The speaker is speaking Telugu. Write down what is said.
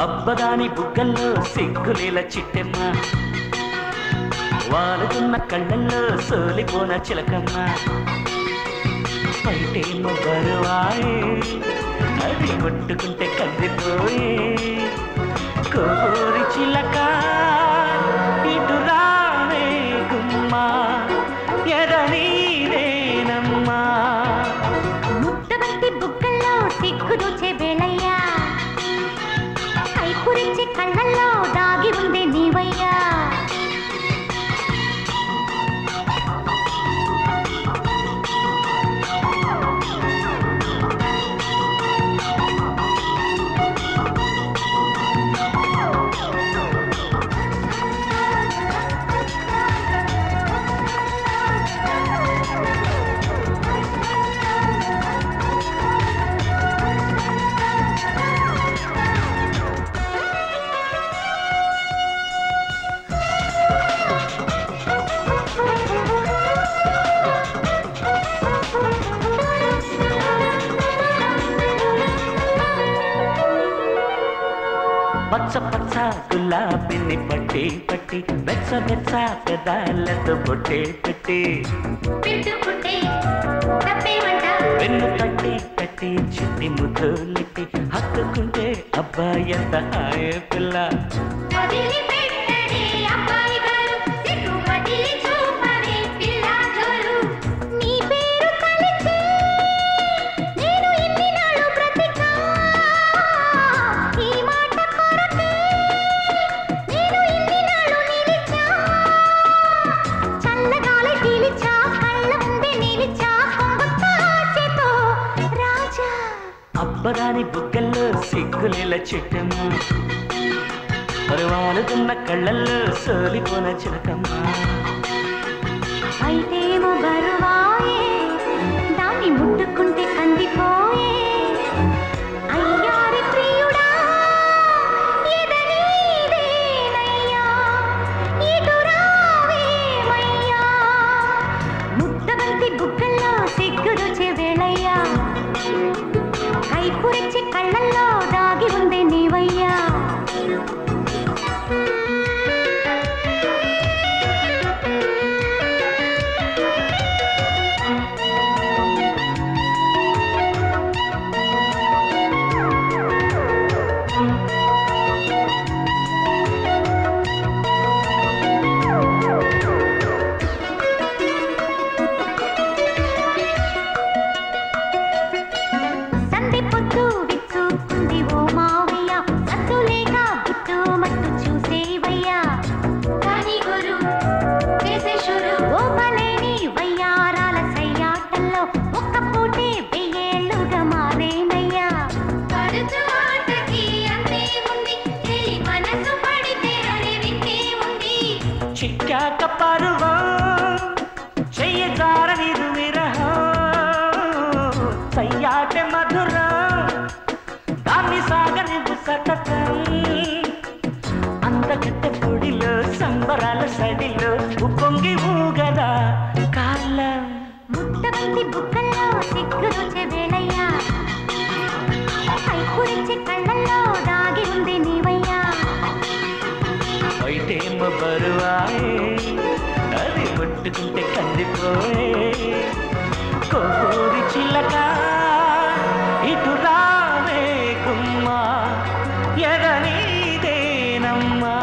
అబ్బదాని బుగ్గల్లో సిగ్గులేల చిట్టెమ్మ. వాలుతున్న కళ్ళల్లో సోలిపోన చిలకమ్మ. బయటేమో బరువాయే అది కొట్టుకుంటే కందిపోయే కోరి చిలకా పచ్చ పచ్చ గులాబీని పట్టి పట్టి మెచ్చ మెచ్చ పెదాలతో పొట్టే పెట్టి వెన్ను పట్టి కట్టి చిట్టి ముద్దులెట్టి హత్తుకుంటే అబ్బాయి ఎంత హాయ పిల్ల. సింపరాని బుగ్గల్లో సిగ్గులేల చెట్టమ్మా. పరువాలుతున్న కళ్ళల్లో సోలిపోన చిలకమ్మ. పడక పరువం దాన్ని సాగ కోరి చిల్లక ఇటు రావే కుమ్మా ఎదనీదేనమ్మా